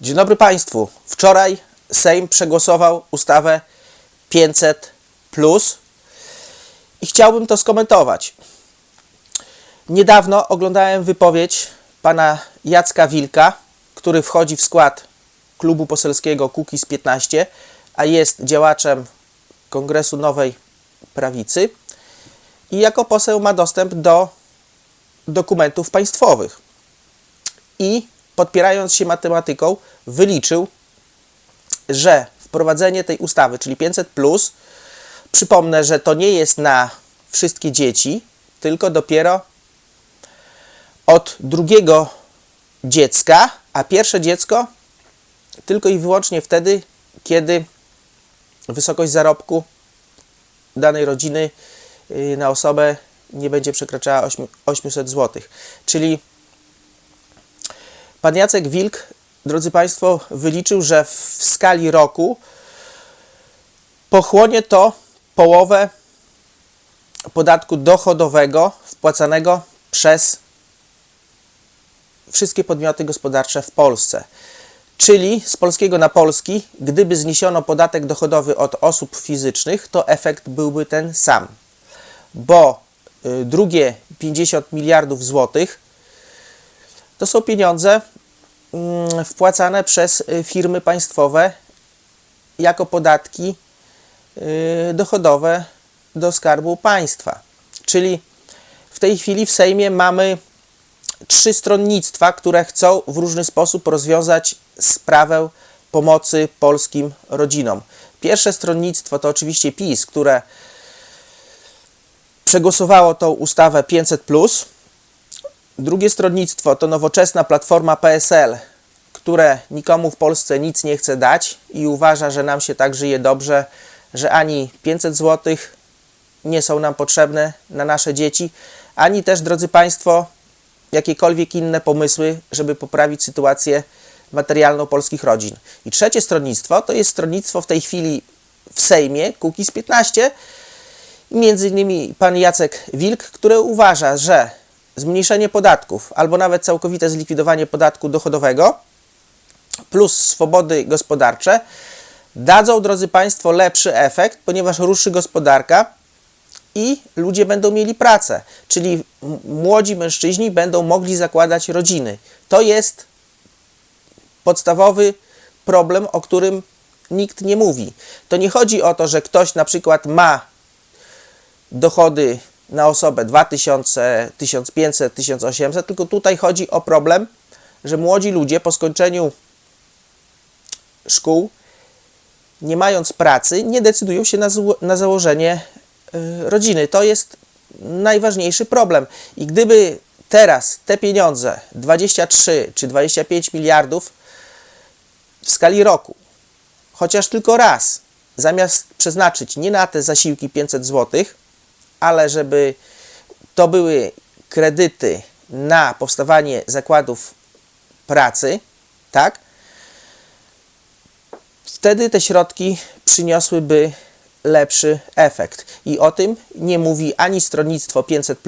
Dzień dobry Państwu. Wczoraj Sejm przegłosował ustawę 500 i chciałbym to skomentować. Niedawno oglądałem wypowiedź pana Jacka Wilka, który wchodzi w skład klubu poselskiego Kukiz 15, a jest działaczem Kongresu Nowej Prawicy i jako poseł ma dostęp do dokumentów państwowych. I podpierając się matematyką, wyliczył, że wprowadzenie tej ustawy, czyli 500, przypomnę, że to nie jest na wszystkie dzieci, tylko dopiero od drugiego dziecka, a pierwsze dziecko tylko i wyłącznie wtedy, kiedy wysokość zarobku danej rodziny yy, na osobę nie będzie przekraczała 8 800 zł. Czyli pan Jacek Wilk, drodzy Państwo, wyliczył, że w skali roku pochłonie to połowę podatku dochodowego wpłacanego przez wszystkie podmioty gospodarcze w Polsce. Czyli z polskiego na polski, gdyby zniesiono podatek dochodowy od osób fizycznych, to efekt byłby ten sam. Bo y, drugie 50 miliardów złotych to są pieniądze wpłacane przez y, firmy państwowe jako podatki y, dochodowe do skarbu państwa. Czyli w tej chwili w Sejmie mamy trzy stronnictwa, które chcą w różny sposób rozwiązać sprawę pomocy polskim rodzinom. Pierwsze stronnictwo to oczywiście PiS, które przegłosowało tą ustawę 500. Drugie stronnictwo to nowoczesna platforma PSL, które nikomu w Polsce nic nie chce dać i uważa, że nam się tak żyje dobrze, że ani 500 zł nie są nam potrzebne na nasze dzieci, ani też, drodzy Państwo, jakiekolwiek inne pomysły, żeby poprawić sytuację materialną polskich rodzin. I trzecie stronnictwo to jest stronnictwo w tej chwili w Sejmie, Kukiz 15, między innymi pan Jacek Wilk, który uważa, że zmniejszenie podatków albo nawet całkowite zlikwidowanie podatku dochodowego plus swobody gospodarcze dadzą, drodzy Państwo, lepszy efekt, ponieważ ruszy gospodarka i ludzie będą mieli pracę, czyli młodzi mężczyźni będą mogli zakładać rodziny. To jest podstawowy problem, o którym nikt nie mówi. To nie chodzi o to, że ktoś na przykład ma dochody na osobę 2000, 1500, 1800, tylko tutaj chodzi o problem, że młodzi ludzie po skończeniu szkół, nie mając pracy, nie decydują się na, na założenie y, rodziny. To jest najważniejszy problem. I gdyby teraz te pieniądze, 23 czy 25 miliardów w skali roku, chociaż tylko raz, zamiast przeznaczyć nie na te zasiłki 500 zł, ale żeby to były kredyty na powstawanie zakładów pracy, tak? Wtedy te środki przyniosłyby lepszy efekt. I o tym nie mówi ani stronnictwo 500,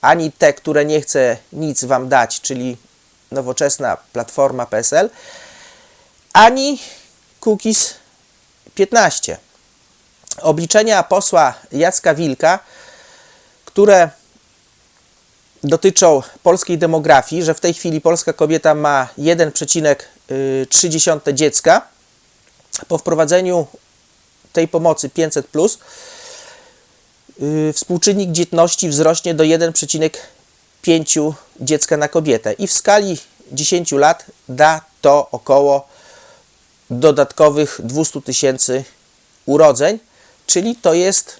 ani te, które nie chce nic wam dać, czyli nowoczesna platforma PSL, ani Cookies 15. Obliczenia posła Jacka Wilka, które dotyczą polskiej demografii, że w tej chwili polska kobieta ma 1,3 dziecka. Po wprowadzeniu tej pomocy 500, yy, współczynnik dzietności wzrośnie do 1,5 dziecka na kobietę i w skali 10 lat da to około dodatkowych 200 tysięcy urodzeń, czyli to jest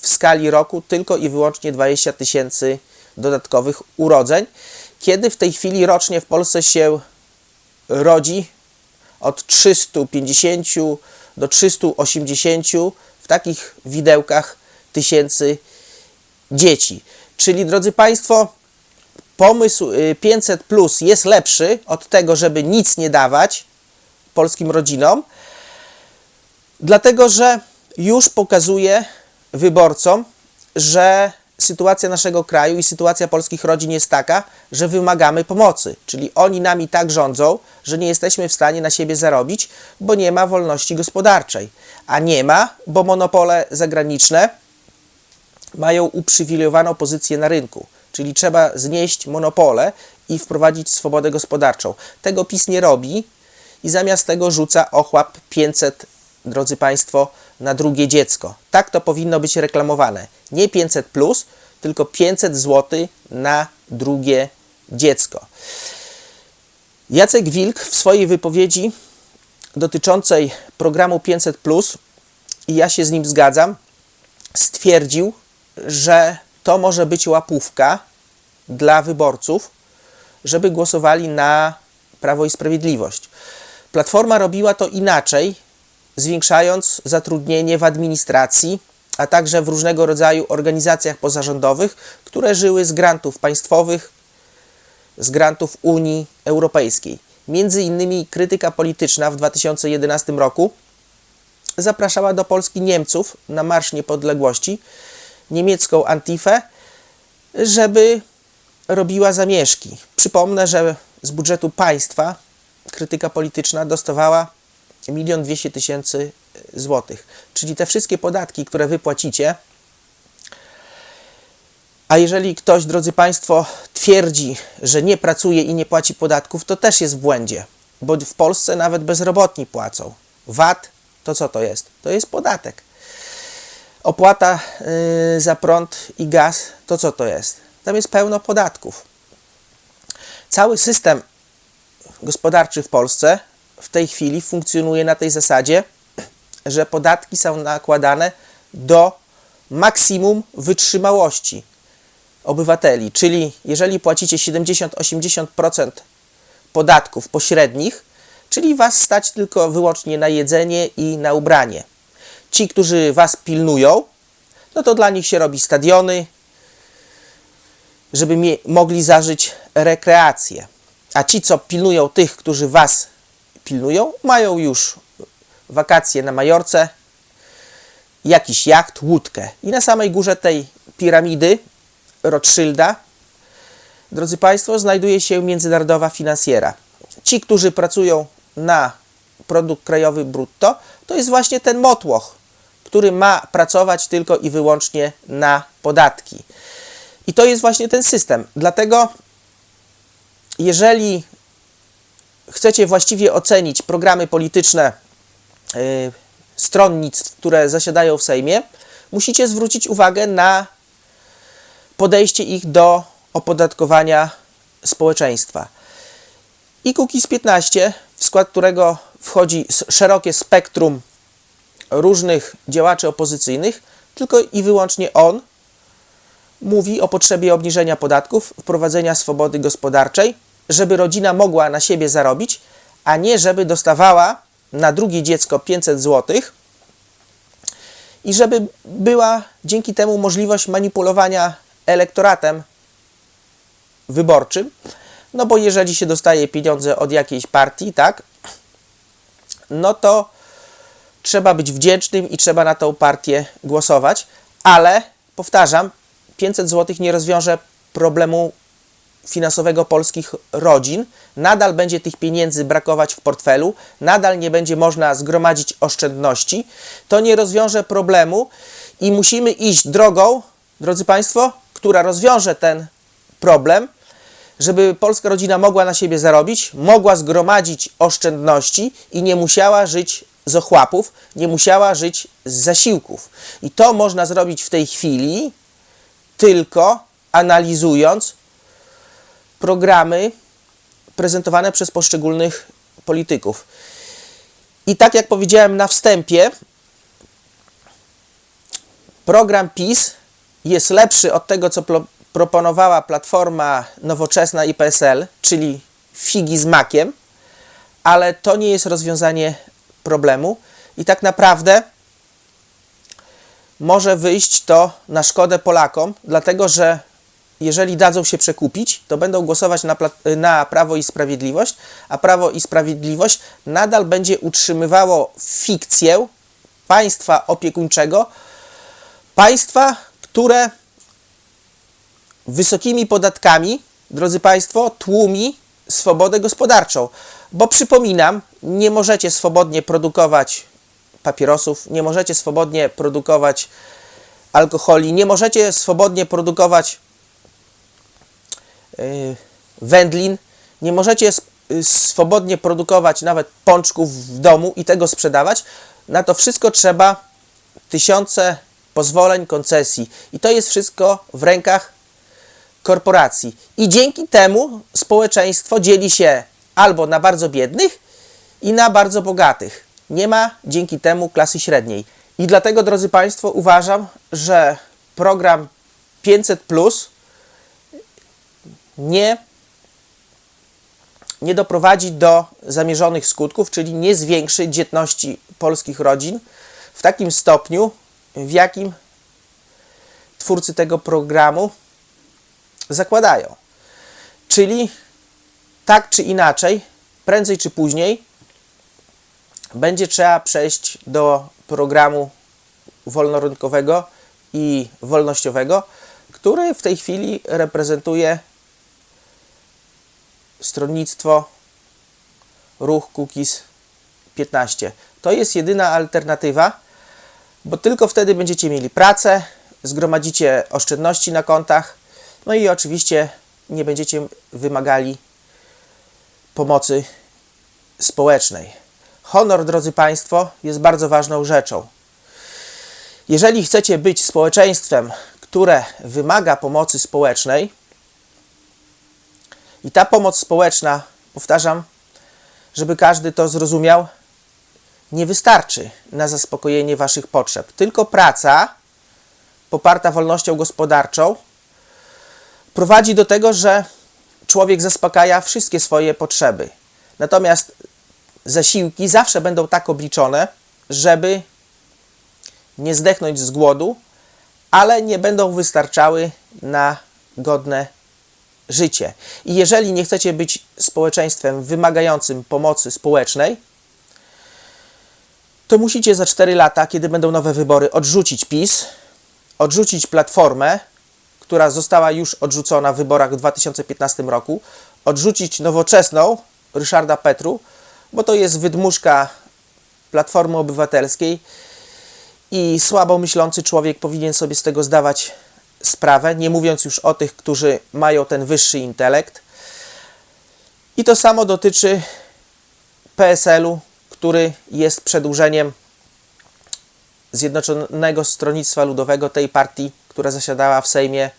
w skali roku tylko i wyłącznie 20 tysięcy dodatkowych urodzeń, kiedy w tej chwili rocznie w Polsce się rodzi od 350 do 380 w takich widełkach tysięcy dzieci. Czyli drodzy Państwo, pomysł y, 500 plus jest lepszy od tego, żeby nic nie dawać polskim rodzinom, dlatego że już pokazuje wyborcom, że sytuacja naszego kraju i sytuacja polskich rodzin jest taka, że wymagamy pomocy. Czyli oni nami tak rządzą, że nie jesteśmy w stanie na siebie zarobić, bo nie ma wolności gospodarczej. A nie ma, bo monopole zagraniczne mają uprzywilejowaną pozycję na rynku. Czyli trzeba znieść monopole i wprowadzić swobodę gospodarczą. Tego PiS nie robi i zamiast tego rzuca ochłap 500, drodzy Państwo, na drugie dziecko. Tak to powinno być reklamowane. Nie 500 plus, tylko 500 zł na drugie dziecko. Jacek Wilk w swojej wypowiedzi dotyczącej programu 500 plus i ja się z nim zgadzam, stwierdził, że to może być łapówka dla wyborców, żeby głosowali na Prawo i Sprawiedliwość. Platforma robiła to inaczej, zwiększając zatrudnienie w administracji, a także w różnego rodzaju organizacjach pozarządowych, które żyły z grantów państwowych, z grantów Unii Europejskiej. Między innymi krytyka polityczna w 2011 roku zapraszała do Polski Niemców na Marsz Niepodległości, niemiecką Antifę, żeby robiła zamieszki. Przypomnę, że z budżetu państwa krytyka polityczna dostawała 1 200 tysięcy złotych. Czyli te wszystkie podatki, które wy płacicie, a jeżeli ktoś, drodzy Państwo, twierdzi, że nie pracuje i nie płaci podatków, to też jest w błędzie, bo w Polsce nawet bezrobotni płacą. VAT to co to jest? To jest podatek. Opłata yy, za prąd i gaz to co to jest? Tam jest pełno podatków. Cały system gospodarczy w Polsce w tej chwili funkcjonuje na tej zasadzie, że podatki są nakładane do maksimum wytrzymałości obywateli. Czyli jeżeli płacicie 70-80% podatków pośrednich, czyli was stać tylko wyłącznie na jedzenie i na ubranie. Ci, którzy was pilnują, no to dla nich się robi stadiony, żeby mogli zażyć rekreację. A ci, co pilnują tych, którzy was pilnują, mają już wakacje na Majorce, jakiś jacht, łódkę. I na samej górze tej piramidy Rothschilda, drodzy Państwo, znajduje się międzynarodowa finansjera. Ci, którzy pracują na produkt krajowy brutto, to jest właśnie ten motłoch, który ma pracować tylko i wyłącznie na podatki. I to jest właśnie ten system. Dlatego, jeżeli chcecie właściwie ocenić programy polityczne y, stronnictw, które zasiadają w Sejmie, musicie zwrócić uwagę na podejście ich do opodatkowania społeczeństwa. I Kukiz 15, w skład którego wchodzi szerokie spektrum różnych działaczy opozycyjnych, tylko i wyłącznie on mówi o potrzebie obniżenia podatków, wprowadzenia swobody gospodarczej, żeby rodzina mogła na siebie zarobić, a nie żeby dostawała na drugie dziecko 500 zł i żeby była dzięki temu możliwość manipulowania elektoratem wyborczym. No bo jeżeli się dostaje pieniądze od jakiejś partii, tak, no to trzeba być wdzięcznym i trzeba na tą partię głosować, ale powtarzam, 500 zł nie rozwiąże problemu finansowego polskich rodzin. Nadal będzie tych pieniędzy brakować w portfelu, nadal nie będzie można zgromadzić oszczędności. To nie rozwiąże problemu i musimy iść drogą, drodzy Państwo, która rozwiąże ten problem, żeby polska rodzina mogła na siebie zarobić, mogła zgromadzić oszczędności i nie musiała żyć z ochłapów, nie musiała żyć z zasiłków. I to można zrobić w tej chwili tylko analizując programy prezentowane przez poszczególnych polityków. I tak jak powiedziałem na wstępie, program PiS jest lepszy od tego, co proponowała Platforma Nowoczesna i PSL, czyli figi z makiem, ale to nie jest rozwiązanie problemu i tak naprawdę może wyjść to na szkodę Polakom, dlatego że jeżeli dadzą się przekupić, to będą głosować na, na Prawo i Sprawiedliwość, a Prawo i Sprawiedliwość nadal będzie utrzymywało fikcję państwa opiekuńczego, państwa, które wysokimi podatkami, drodzy Państwo, tłumi swobodę gospodarczą. Bo przypominam, nie możecie swobodnie produkować papierosów, nie możecie swobodnie produkować alkoholi, nie możecie swobodnie produkować wędlin, nie możecie y, swobodnie produkować nawet pączków w domu i tego sprzedawać. Na to wszystko trzeba tysiące pozwoleń, koncesji. I to jest wszystko w rękach korporacji. I dzięki temu społeczeństwo dzieli się albo na bardzo biednych i na bardzo bogatych. Nie ma dzięki temu klasy średniej. I dlatego, drodzy Państwo, uważam, że program 500 Plus nie, nie doprowadzi do zamierzonych skutków, czyli nie zwiększy dzietności polskich rodzin w takim stopniu, w jakim twórcy tego programu zakładają. Czyli tak czy inaczej, prędzej czy później będzie trzeba przejść do programu wolnorynkowego i wolnościowego, który w tej chwili reprezentuje stronnictwo Ruch Cookies 15. To jest jedyna alternatywa, bo tylko wtedy będziecie mieli pracę, zgromadzicie oszczędności na kontach, no i oczywiście nie będziecie wymagali pomocy społecznej. Honor, drodzy Państwo, jest bardzo ważną rzeczą. Jeżeli chcecie być społeczeństwem, które wymaga pomocy społecznej, i ta pomoc społeczna, powtarzam, żeby każdy to zrozumiał, nie wystarczy na zaspokojenie Waszych potrzeb. Tylko praca poparta wolnością gospodarczą prowadzi do tego, że człowiek zaspokaja wszystkie swoje potrzeby. Natomiast zasiłki zawsze będą tak obliczone, żeby nie zdechnąć z głodu, ale nie będą wystarczały na godne życie. I jeżeli nie chcecie być społeczeństwem wymagającym pomocy społecznej, to musicie za 4 lata, kiedy będą nowe wybory, odrzucić PiS, odrzucić Platformę, która została już odrzucona w wyborach w 2015 roku, odrzucić nowoczesną Ryszarda Petru, bo to jest wydmuszka Platformy Obywatelskiej i słabo myślący człowiek powinien sobie z tego zdawać sprawę, nie mówiąc już o tych, którzy mają ten wyższy intelekt. I to samo dotyczy PSL-u, który jest przedłużeniem Zjednoczonego Stronnictwa Ludowego, tej partii, która zasiadała w Sejmie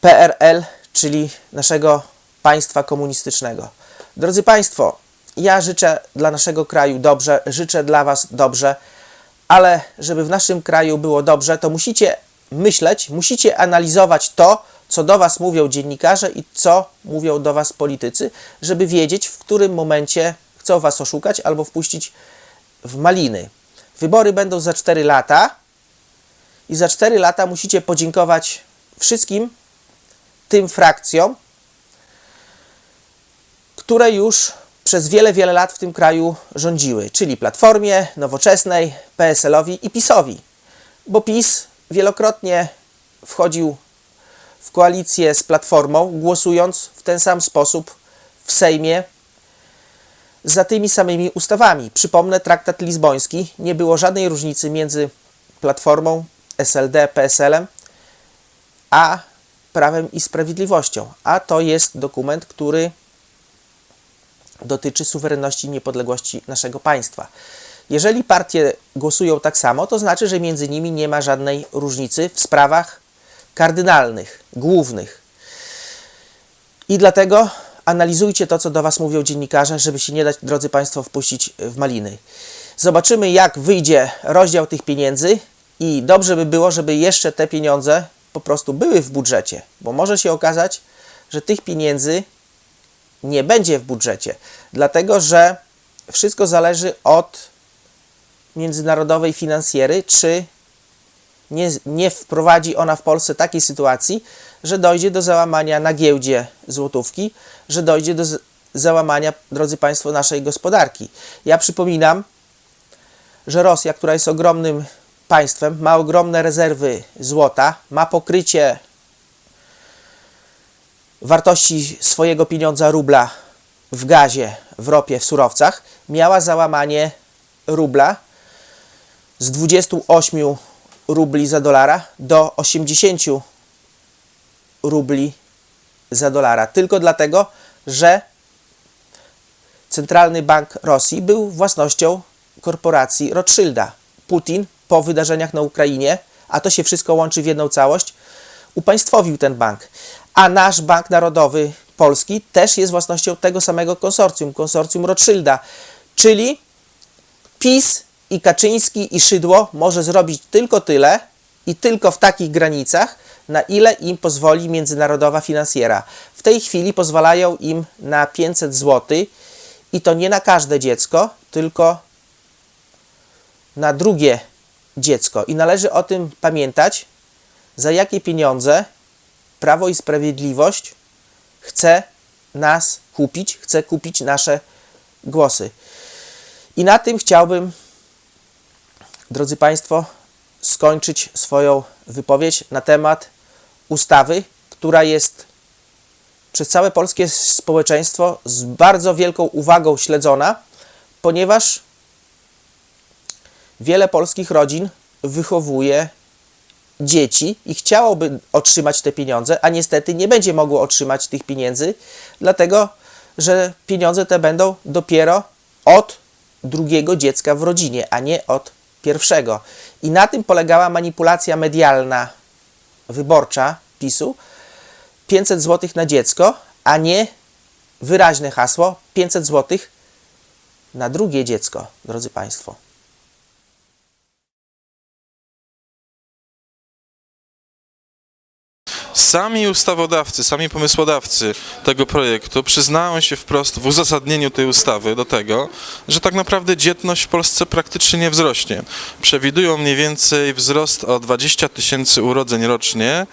PRL, czyli naszego państwa komunistycznego. Drodzy Państwo, ja życzę dla naszego kraju dobrze, życzę dla Was dobrze, ale żeby w naszym kraju było dobrze, to musicie myśleć, musicie analizować to, co do Was mówią dziennikarze i co mówią do Was politycy, żeby wiedzieć, w którym momencie chcą Was oszukać albo wpuścić w maliny. Wybory będą za 4 lata i za 4 lata musicie podziękować wszystkim tym frakcjom, które już przez wiele, wiele lat w tym kraju rządziły, czyli Platformie, Nowoczesnej, PSL-owi i PiSowi. Bo PiS wielokrotnie wchodził w koalicję z Platformą, głosując w ten sam sposób w Sejmie za tymi samymi ustawami. Przypomnę, traktat lizboński, nie było żadnej różnicy między Platformą, SLD, PSL-em, a Prawem i Sprawiedliwością. A to jest dokument, który dotyczy suwerenności i niepodległości naszego państwa. Jeżeli partie głosują tak samo, to znaczy, że między nimi nie ma żadnej różnicy w sprawach kardynalnych, głównych. I dlatego analizujcie to, co do Was mówią dziennikarze, żeby się nie dać, drodzy Państwo, wpuścić w maliny. Zobaczymy, jak wyjdzie rozdział tych pieniędzy i dobrze by było, żeby jeszcze te pieniądze po prostu były w budżecie, bo może się okazać, że tych pieniędzy nie będzie w budżecie, dlatego że wszystko zależy od międzynarodowej finansjery, czy nie, nie wprowadzi ona w Polsce takiej sytuacji, że dojdzie do załamania na giełdzie złotówki, że dojdzie do załamania, drodzy Państwo, naszej gospodarki. Ja przypominam, że Rosja, która jest ogromnym państwem, ma ogromne rezerwy złota, ma pokrycie wartości swojego pieniądza rubla w gazie, w ropie, w surowcach, miała załamanie rubla z 28 rubli za dolara do 80 rubli za dolara. Tylko dlatego, że Centralny Bank Rosji był własnością korporacji Rothschilda. Putin po wydarzeniach na Ukrainie, a to się wszystko łączy w jedną całość, upaństwowił ten bank. A nasz Bank Narodowy Polski też jest własnością tego samego konsorcjum, konsorcjum Rothschilda. Czyli PiS i Kaczyński i Szydło może zrobić tylko tyle i tylko w takich granicach, na ile im pozwoli międzynarodowa finansjera. W tej chwili pozwalają im na 500 zł i to nie na każde dziecko, tylko na drugie dziecko. I należy o tym pamiętać, za jakie pieniądze Prawo i Sprawiedliwość chce nas kupić, chce kupić nasze głosy. I na tym chciałbym, drodzy Państwo, skończyć swoją wypowiedź na temat ustawy, która jest przez całe polskie społeczeństwo z bardzo wielką uwagą śledzona, ponieważ wiele polskich rodzin wychowuje dzieci i chciałoby otrzymać te pieniądze, a niestety nie będzie mogło otrzymać tych pieniędzy, dlatego że pieniądze te będą dopiero od drugiego dziecka w rodzinie, a nie od pierwszego. I na tym polegała manipulacja medialna wyborcza PiSu. 500 zł na dziecko, a nie wyraźne hasło 500 zł na drugie dziecko, drodzy Państwo. Sami ustawodawcy, sami pomysłodawcy tego projektu przyznają się wprost w uzasadnieniu tej ustawy do tego, że tak naprawdę dzietność w Polsce praktycznie nie wzrośnie. Przewidują mniej więcej wzrost o 20 tysięcy urodzeń rocznie,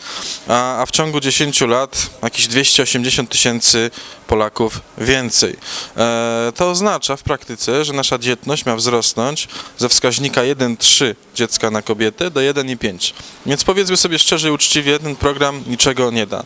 a, a w ciągu 10 lat jakieś 280 tysięcy Polaków więcej. E, to oznacza w praktyce, że nasza dzietność ma wzrosnąć ze wskaźnika 1,3 dziecka na kobietę do 1,5. Więc powiedzmy sobie szczerze i uczciwie, ten program niczego nie da.